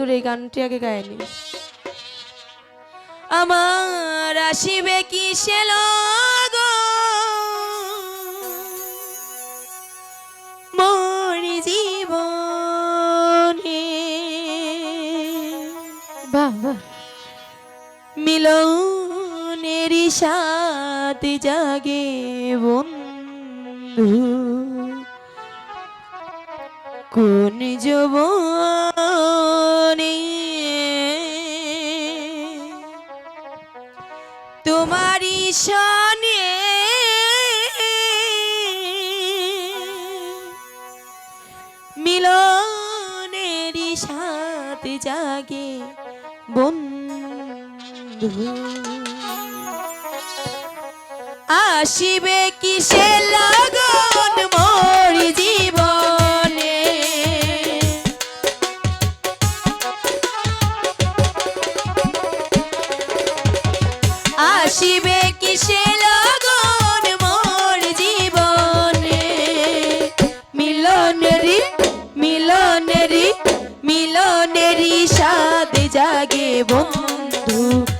তোর এই গানটি আগে গায়নি। আমার আসিবে কি সে মরি জীবনে বাহ বাহ মিলনের সাথে জাগে বন্ধু। কোন যৌবনে? তোমারই সনে মিলনেরই সাথে জাগে বন্ধু। আসিবে কিসে লাগন মোর লাগে বন্ধু।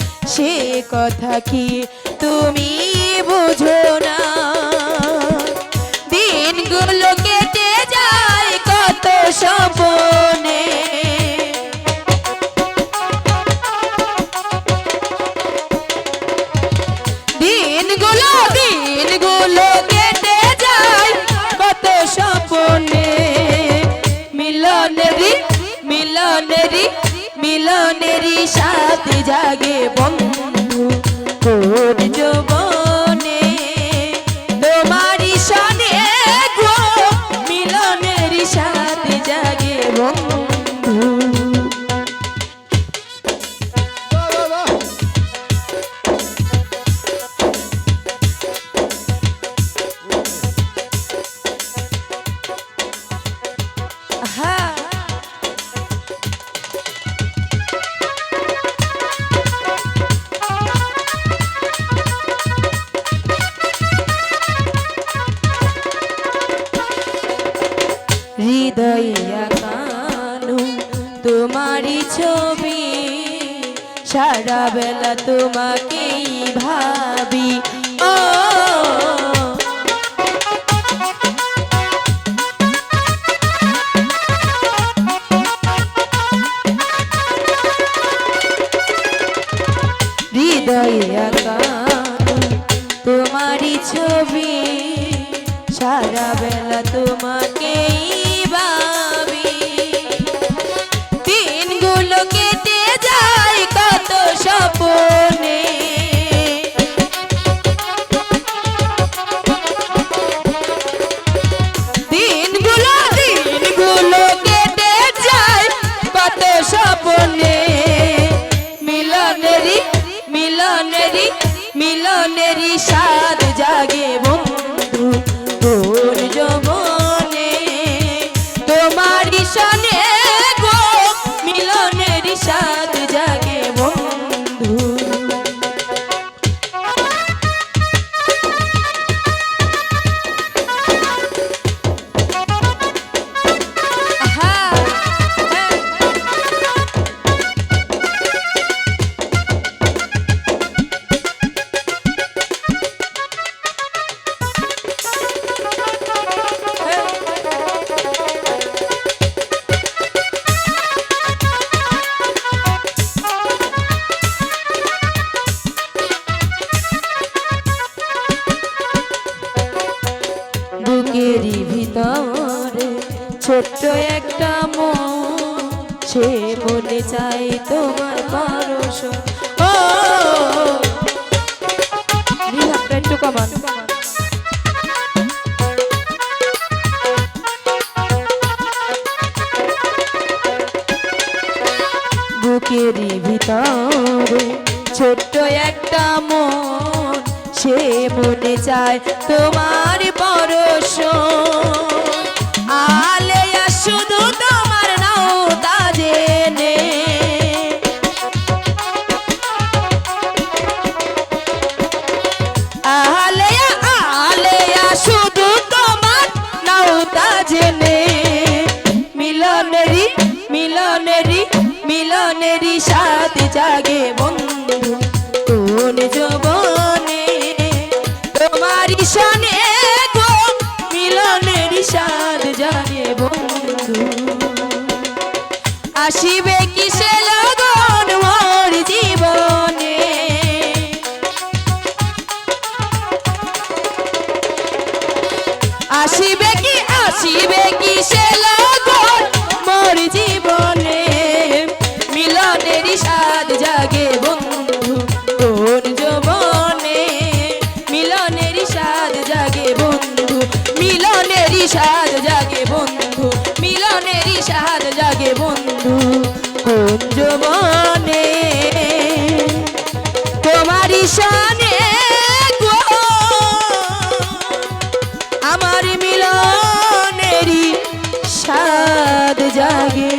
সে কথা কি তুমি বুঝো না? দিনগুলো কেটে যায় কত সপনে দিনগুলো দিনগুলো কেটে যায় কত মিলনেরি মিলনেরি সাথে জাগে বন্ধু মিলনেরি হ্যাঁ হৃদয়ে কানু তোমারই ছবি। সারা বেলা তোমাকেই ভাবি। ও হৃদয়ে তোমারই ছবি। সারা বেলা তোমাকেই সে মনে চাই তোমার পরশ ও একটু ভিতরে ছোট্ট একটা মন, সে মনে চায় তোমার পরশ আলেয়া শুধু তোমার নাও জেনে। আলেয়া আলেয়া শুধু তোমার জেনে। সাথ জাগে বন্ধু। কোন আসিবে কিসে লগন মোর জীবনে? আসিবে কি আসিবে কি সে লগন মোর জীবনে? মিলনের স্বাদ জাগে বন্ধু কোন যৌবনে? মিলনের স্বাদ জাগে বন্ধু, মিলনের স্বাদ জাগে বন্ধু মনেরই সাহায্য জাগে বন্ধু। কোন যৌবনে তোমারই সনে আমার মিলনেরই সাদ জাগে।